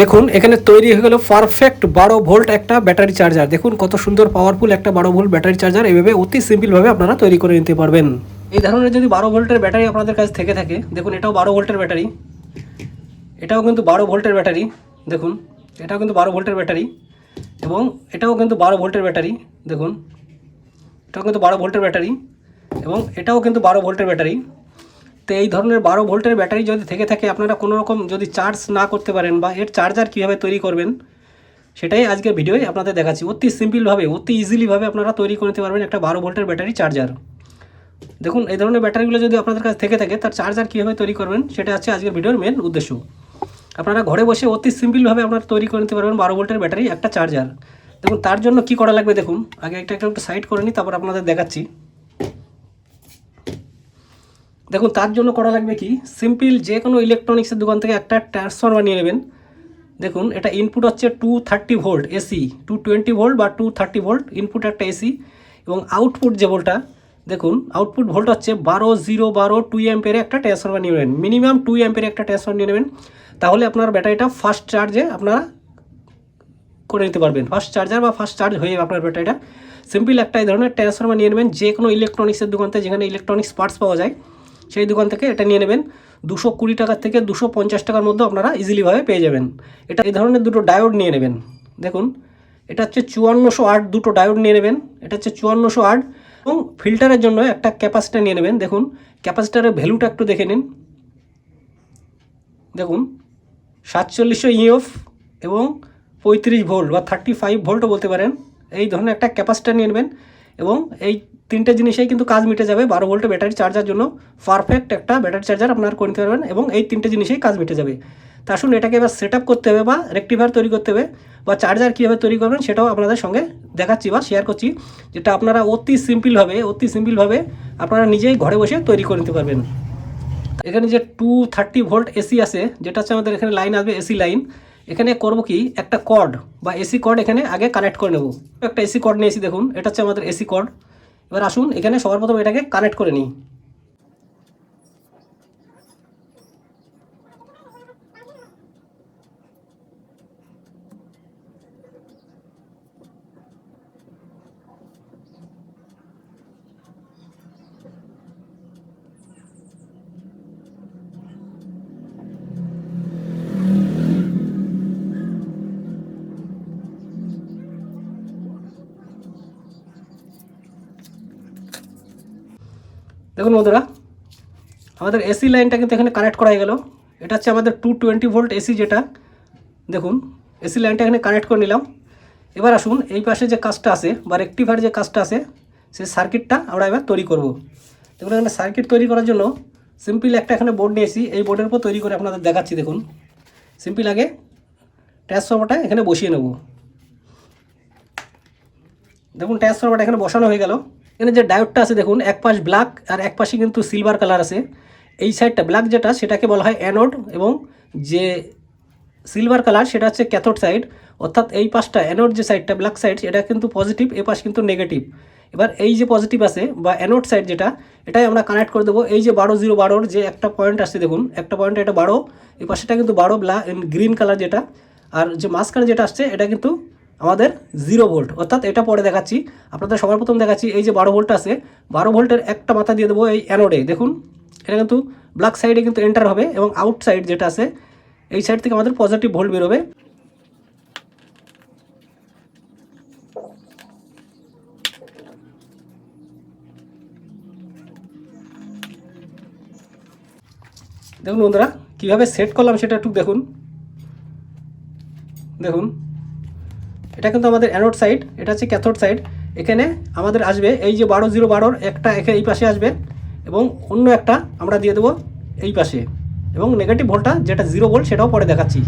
দেখুন, এখানে তৈরি হয়ে গেল পারফেক্ট বারো ভোল্ট একটা ব্যাটারি চার্জার দেখুন, কত সুন্দর পাওয়ারফুল একটা বারো ভোল্ট ব্যাটারি চার্জার এভাবে অতি সিম্পলভাবে আপনারা তৈরি করে নিতে পারবেন। এই ধরনের যদি বারো ভোল্টের ব্যাটারি আপনাদের কাছে থেকে থাকে, দেখুন, এটাও বারো ভোল্টের ব্যাটারি এটাও কিন্তু বারো ভোল্টের ব্যাটারি দেখুন, এটাও কিন্তু বারো ভোল্টের ব্যাটারি এবং এটাও কিন্তু বারো ভোল্টের ব্যাটারি দেখুন, এটাও কিন্তু বারো ভোল্টের ব্যাটারি এবং এটাও কিন্তু বারো ভোল্টের ব্যাটারি তো এই ধরনের বারো ভোল্টের ব্যাটারি যদি থেকে থাকে, আপনারা কোনো রকম যদি চার্জ না করতে পারেন বা এর চার্জার কীভাবে তৈরি করবেন, সেটাই আজকের ভিডিওয় আপনাদের দেখাচ্ছি। অতি সিম্পলভাবে অতি ইজিলিভাবে আপনারা তৈরি করে নিতে পারবেন একটা বারো ভোল্টের ব্যাটারি চার্জার দেখুন, এই ধরনের ব্যাটারিগুলো যদি আপনাদের কাছে থেকে থাকে, তার চার্জার কীভাবে তৈরি করবেন, সেটা হচ্ছে আজকের ভিডিওর মেন উদ্দেশ্য। আপনারা ঘরে বসে অতি সিম্পলভাবে আপনারা তৈরি করে নিতে পারবেন বারো ভোল্টের ব্যাটারি, একটা চার্জার দেখুন, তার জন্য কি করা লাগবে দেখুন, আগে একটা একটা, একটু সাইড করে নিই, তারপর আপনাদের দেখাচ্ছি। দেখুন, তার জন্য করা লাগবে কি? সিম্পল যে কোনো ইলেকট্রনিক্সের দোকান থেকে একটা ট্রান্সফরমার নিয়ে নেবেন। দেখুন, এটা ইনপুট হচ্ছে two thirty volt AC two twenty volt বা টু থার্টি ভোল্ট ইনপুট একটা এসি এবং আউটপুট যে ভোল্টটা দেখুন আউটপুট ভোল্ট হচ্ছে বারো জিরো বারো টু অ্যাম্পের একটা ট্রান্সফরমার নিয়ে নেবেন। মিনিমাম টু অ্যাম্পের একটা ট্রান্সফার নিয়ে নেবেন। তাহলে আপনার ব্যাটারিটা ফার্স্ট চার্জে আপনারা করে নিতে পারবেন। ফার্স্ট চার্জার বা ফার্স্ট চার্জ হয়ে যাবে আপনার ব্যাটারিটা। সিম্পল একটা এই ধরনের ট্রান্সফরমার নিয়ে নেবেন। যে কোনো ইলেকট্রনিক্সের দোকান থেকে যেখানে ইলেকট্রনিক্স পার্টস পাওয়া যায় সেই দোকান থেকে এটা নিয়ে নেবেন। দুশো কুড়ি টাকার থেকে দুশো পঞ্চাশ টাকার মধ্যে আপনারা ইজিলিভাবে পেয়ে যাবেন। এটা এই ধরনের দুটো ডায়োড নিয়ে নেবেন। দেখুন, এটা হচ্ছে চুয়ান্নশো আট দুটো ডায়োড নিয়ে নেবেন। এটা হচ্ছে চুয়ান্নশো আট এবং ফিল্টারের জন্য একটা ক্যাপাসিটার নিয়ে নেবেন। দেখুন ক্যাপাসিটারের ভ্যালুটা একটু দেখে নিন। দেখুন, সাতচল্লিশশো ইএফ এবং পঁয়ত্রিশ ভোল্ট বা থার্টি ফাইভ ভোল্টও বলতে পারেন। এই ধরনের একটা ক্যাপাসিটার নিয়ে নেবেন। এবং এই তিনটে জিনিসেই কিন্তু কাজ মিটে যাবে বারো ভোল্টের ব্যাটারি চার্জার জন্য। পারফেক্ট একটা ব্যাটারি চার্জার আপনার করে নিতে পারবেন এবং এই তিনটে জিনিসেই কাজ মিটে যাবে। তা আসুন এটাকে এবার সেট করতে হবে বা রেক্টিভার তৈরি করতে হবে বা চার্জার কীভাবে তৈরি করবেন সেটাও আপনাদের সঙ্গে দেখাচ্ছি বা শেয়ার করছি। যেটা আপনারা অতি সিম্পলভাবে অতি সিম্পলভাবে আপনারা নিজেই ঘরে বসে তৈরি করে নিতে পারবেন। এখানে যে টু থার্টি ভোল্ট এসি আছে, যেটা হচ্ছে আমাদের এখানে লাইন আসবে এসি লাইন এখানে করব কি? একটা কর্ড বা এসি কর্ড এখানে আগে কানেক্ট করে নেব। একটা এসি কর্ড নিয়েছি দেখুন, এটা হচ্ছে আমাদের এসি কর্ড এবার আসুন, এখানে সবার প্রথমে এটাকে কানেক্ট করে নিই। দেখুন বন্ধুরা, আমাদের এসি লাইনটা কিন্তু এখানে কানেক্ট করা হয়ে গেল। এটা হচ্ছে আমাদের টু টোয়েন্টি ভোল্ট এসি যেটা। দেখুন এসি লাইনটা এখানে কানেক্ট করে নিলাম। এবার আসুন, এই পাশে যে কাজটা আছে বা রেক্টিফায়ার যে কাজটা আছে, সেই সার্কিটটা আমরা এবার তৈরি করব। দেখুন, এখানে সার্কিট তৈরি করার জন্য সিম্পল একটা এখানে বোর্ড নিয়েছি। এই বোর্ডের উপর তৈরি করে আপনাদের দেখাচ্ছি, দেখুন। সিম্পল আগে ট্রান্সফর্মারটা এখানে বসিয়ে নেব। দেখুন ট্রান্সফর্মারটা এখানে বসানো হয়ে গেল। এখানে যে ডায়োডটা আছে দেখুন, এক পাশ ব্ল্যাক আর এক পাশে কিন্তু সিলভার কালার আছে। এই সাইডটা ব্ল্যাক যেটা, সেটাকে বলা হয় অ্যানোড এবং যে সিলভার কালার সেটা হচ্ছে ক্যাথোড সাইড অর্থাৎ এই পাশটা অ্যানোড যে সাইডটা ব্ল্যাক সাইড এটা কিন্তু পজিটিভ এ পাশ কিন্তু নেগেটিভ এবার এই যে পজিটিভ আছে বা অ্যানোড সাইড যেটা, এটাই আমরা কানেক্ট করে দেবো। এই যে বারো জিরো বারোর যে একটা পয়েন্ট আসছে দেখুন, একটা পয়েন্ট এটা বারো এই পাশেটা কিন্তু বারো ব্ল্যাক গ্রিন কালার যেটা। আর যে মাঝখানে যেটা আসছে, এটা কিন্তু আমাদের জিরো ভোল্ট অর্থাৎ এটা পরে দেখাচ্ছি, আপনাদের সবার প্রথম দেখাচ্ছি, এই যে বারো ভোল্ট আছে, বারো ভোল্টের একটা মাথা দিয়ে দেবো এই অ্যানোডে দেখুন, এটা কিন্তু ব্ল্যাক সাইডে কিন্তু এন্টার হবে এবং আউট সাইড যেটা আছে, এই সাইড থেকে আমাদের পজিটিভ ভোল্ট বেরোবে। দেখুন বন্ধুরা, কীভাবে সেট করলাম সেটা একটু দেখুন। দেখুন। এটা কিন্তু আমাদের অ্যানোড সাইড এটা হচ্ছে ক্যাথোড সাইড এখানে আমাদের আসবে এই যে বারো জিরো বারোর একটা এখানে এই পাশে আসবে এবং অন্য একটা আমরা দিয়ে দেবো এই পাশে। এবং নেগেটিভ ভোল্টটা যেটা জিরো ভোল্ট সেটাও পরে দেখাচ্ছি।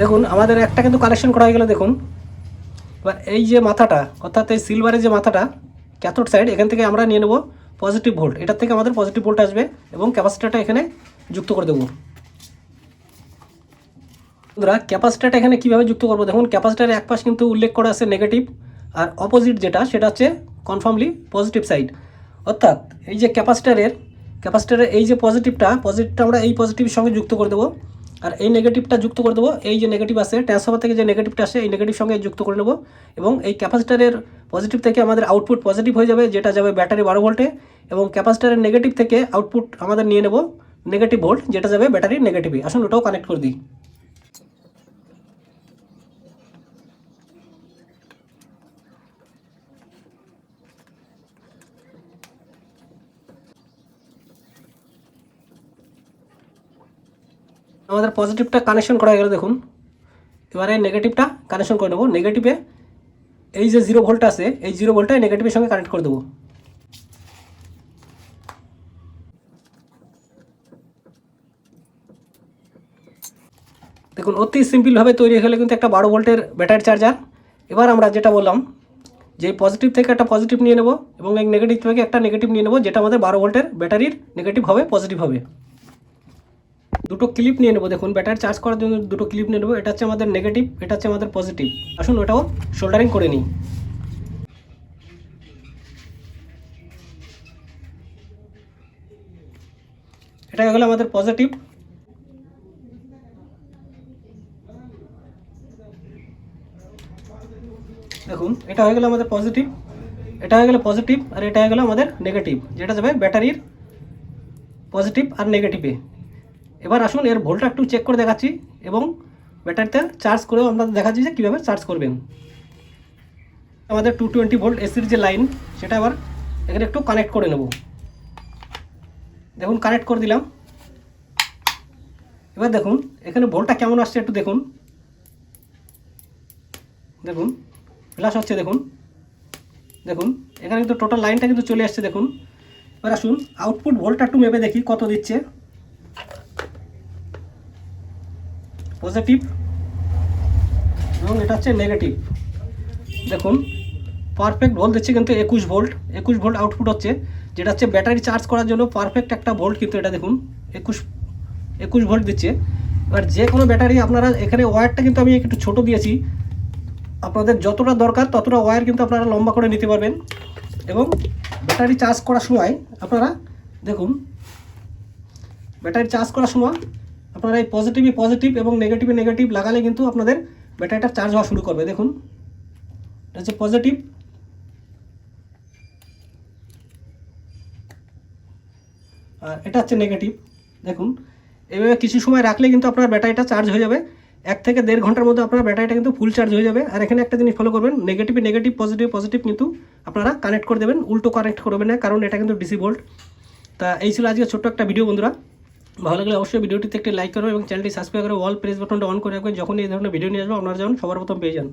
দেখুন, আমাদের একটা কিন্তু কালেকশন করা হয়ে গেল, দেখুন। এবার এই যে মাথাটা, অর্থাৎ এই সিলভারের যে মাথাটা ক্যাথোড সাইড এখান থেকে আমরা নিয়ে নেব পজিটিভ ভোল্ট এটার থেকে আমাদের পজিটিভ ভোল্ট আসবে এবং ক্যাপাসিটারটা এখানে যুক্ত করে দেবো। বন্ধুরা ক্যাপাসিটারটা এখানে কীভাবে যুক্ত করব? দেখুন ক্যাপাসিটারের এক পাশ কিন্তু উল্লেখ করা আছে নেগেটিভ আর অপোজিট যেটা, সেটা হচ্ছে কনফার্মলি পজিটিভ সাইড অর্থাৎ এই যে ক্যাপাসিটারের ক্যাপাসিটারের এই যে পজিটিভটা পজিটিভটা আমরা এই পজিটিভের সঙ্গে যুক্ত করে দেবো। আর এই নেগেটিভটা যুক্ত করে দেবো। এই যে নেগেটিভ আসে ট্রান্সফার থেকে যে নেগেটিভটা আসে, এই নেগেটিভ সঙ্গে যুক্ত করে নেব এবং এই ক্যাপাসিটারের পজিটিভ থেকে আমাদের আউটপুট পজিটিভ হয়ে যাবে, যেটা যাবে ব্যাটারি বারো ভোল্টে এবং ক্যাপাসিটারের নেগেটিভ থেকে আউটপুট আমাদের নিয়ে নেব নেগেটিভ ভোল্ট যেটা যাবে ব্যাটারি নেগেটিভে আসুন ওটাও কানেক্ট করে দিই। আমাদের পজিটিভটা কানেকশন করা গেল, দেখুন। এবারে নেগেটিভটা কানেকশন করে নেব। নেগেটিভে এই যে জিরো ভোল্ট আছে, এই জিরো ভোল্টটা নেগেটিভের সঙ্গে কানেক্ট করে দেবো। দেখুন, অতি সিম্পলভাবে তৈরি গেলে কিন্তু একটা বারো ভোল্টের ব্যাটারি চার্জার এবার আমরা যেটা বললাম, যে পজিটিভ থেকে একটা পজিটিভ নিয়ে নেব এবং এই নেগেটিভ থেকে একটা নেগেটিভ নিয়ে নেব, যেটা আমাদের বারো ভোল্টের ব্যাটারির নেগেটিভ হবে পজিটিভ হবে। দুটো ক্লিপ নিয়ে নেব। দেখুন ব্যাটারি চার্জ করার জন্য দুটো ক্লিপ নিয়ে নেব। এটা হচ্ছে আমাদের নেগেটিভ এটা হচ্ছে আমাদের পজিটিভ আসুন, ওটাও শোল্ডারিং করে নিই। এটা হয়ে গেলো আমাদের পজিটিভ দেখুন, এটা হয়ে গেলো আমাদের পজিটিভ এটা হয়ে গেলো পজিটিভ আর এটা হয়ে গেলো আমাদের নেগেটিভ যেটা যাবে ব্যাটারির পজিটিভ আর নেগেটিভে এবার আসুন, এর ভোল্টটা একটু চেক করে দেখাচ্ছি এবং ব্যাটারিতে চার্জ করেও আমরা দেখাচ্ছি যে কীভাবে চার্জ করবেন। আমাদের টু টোয়েন্টি ভোল্ট এসির যে লাইন সেটা আবার এখানে একটু কানেক্ট করে নেব। দেখুন কানেক্ট করে দিলাম। এবার দেখুন, এখানে ভোল্টটা কেমন আসছে একটু দেখুন। দেখুন ফ্ল্যাশ হচ্ছে দেখুন। দেখুন, এখানে কিন্তু টোটাল লাইনটা কিন্তু চলে আসছে দেখুন। এবার আসুন আউটপুট ভোল্টটা একটু মেপে দেখি, কত দিচ্ছে। পজিটিভ এবং এটা হচ্ছে নেগেটিভ। দেখুন পারফেক্ট ভোল্ট দিচ্ছে কিন্তু একুশ ভোল্ট একুশ ভোল্ট আউটপুট হচ্ছে, যেটা হচ্ছে ব্যাটারি চার্জ করার জন্য পারফেক্ট একটা ভোল্ট কিন্তু এটা দেখুন, একুশ একুশ ভোল্ট দিচ্ছে। এবার যে কোনো ব্যাটারি আপনারা এখানে ওয়্যারটা কিন্তু আমি একটু ছোট দিয়েছি। আপনাদের যতটা দরকার ততটা ওয়্যার কিন্তু আপনারা লম্বা করে নিতে পারবেন। এবং ব্যাটারি চার্জ করার সময় আপনারা দেখুন ব্যাটারি চার্জ করার সময় আপনারা এই পজিটিভে পজিটিভ এবং নেগেটিভে নেগেটিভ লাগালে কিন্তু আপনাদের ব্যাটারিটা চার্জ হওয়া শুরু করবে। দেখুন, এটা হচ্ছে পজিটিভ আর এটা হচ্ছে নেগেটিভ দেখুন, এভাবে কিছু সময় রাখলে কিন্তু আপনার ব্যাটারিটা চার্জ হয়ে যাবে। এক থেকে দেড় ঘণ্টার মধ্যে আপনার ব্যাটারিটা কিন্তু ফুল চার্জ হয়ে যাবে। আর এখানে একটা জিনিস ফলো করবেন নেগেটিভে নেগেটিভ পজিটিভ পজিটিভ কিন্তু আপনারা কানেক্ট করে দেবেন, উল্টো কানেক্ট করবেন না, কারণ এটা কিন্তু ডিসি তা এই ছিল আজকে ছোট্ট একটা ভিডিও বন্ধুরা। ভালো লাগলে অবশ্যই ভিডিওটিতে একটি লাইক করবে এবং চ্যানেলটি সাবস্ক্রাইব করে অল প্রেস বাটনটা অন করে রাখবেন। যখন এই ধরনের ভিডিও নিয়ে আসব, আপনারা যেমন সবার প্রথম পেয়ে যান।